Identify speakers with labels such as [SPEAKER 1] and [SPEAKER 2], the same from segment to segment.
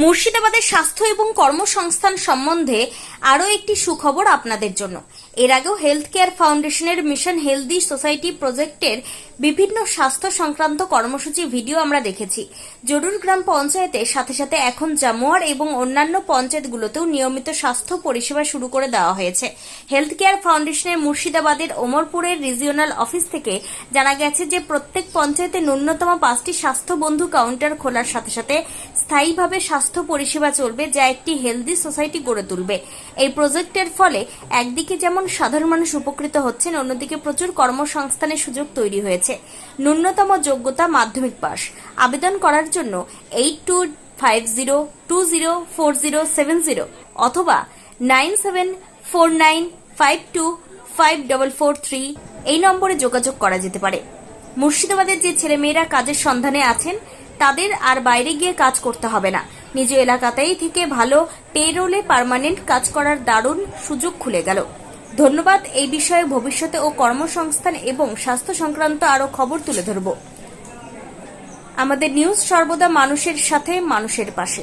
[SPEAKER 1] মুর্শিদাবাদের স্বাস্থ্য এবং কর্মসংস্থান সম্বন্ধে আরও একটি সুখবর আপনাদের জন্য। এর আগেও হেলথ কেয়ার ফাউন্ডেশনের মিশন হেলদি সোসাইটি প্রজেক্টের বিভিন্ন স্বাস্থ্য সংক্রান্ত কর্মসূচি ভিডিও আমরা দেখেছি। জরুর গ্রাম পঞ্চায়েতের সাথে সাথে এখন জামুয়ার এবং অন্যান্য পঞ্চায়েতগুলোতেও নিয়মিত স্বাস্থ্য পরিষেবা শুরু করে দেওয়া হয়েছে। হেলথ কেয়ার ফাউন্ডেশনের মুর্শিদাবাদের ওমরপুরের রিজিওনাল অফিস থেকে জানা গেছে যে, প্রত্যেক পঞ্চায়েতে ন্যূনতম পাঁচটি স্বাস্থ্য বন্ধু কাউন্টার খোলার সাথে সাথে স্থায়ীভাবে স্বাস্থ্য পরিষেবা চলবে যা একটি হেলদি সোসাইটি গড়ে তুলবে। এই প্রজেক্টের ফলে একদিকে যেমন সাধারণ মানুষ উপকৃত হচ্ছেন, অন্যদিকে প্রচুর কর্মসংস্থানের সুযোগ তৈরি হয়েছে। ন্যূনতম যোগ্যতা মাধ্যমিক পাস আবেদন করার জন্য eight two five zero two zero four zero seven zero অথবা nine seven four nine five two five double four three এই নম্বরে যোগাযোগ করা যেতে পারে। মুর্শিদাবাদের যে ছেলেমেয়েরা কাজের সন্ধানে আছেন, তাদের আর বাইরে গিয়ে কাজ করতে হবে না। নিজ এলাকাতেই থেকে ভালো পেরোলে পার্মানেন্ট কাজ করার দারুণ সুযোগ খুলে গেল। ধন্যবাদ, এই বিষয়ে ভবিষ্যতে ও কর্মসংস্থান এবং স্বাস্থ্য সংক্রান্ত আরও খবর তুলে ধরব। আমাদের নিউজ সর্বদা মানুষের সাথে, মানুষের পাশে।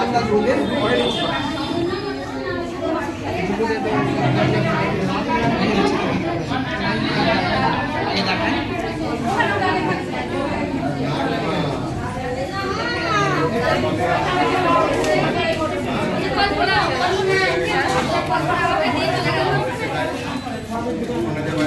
[SPEAKER 2] দেখে নিন।
[SPEAKER 3] Thank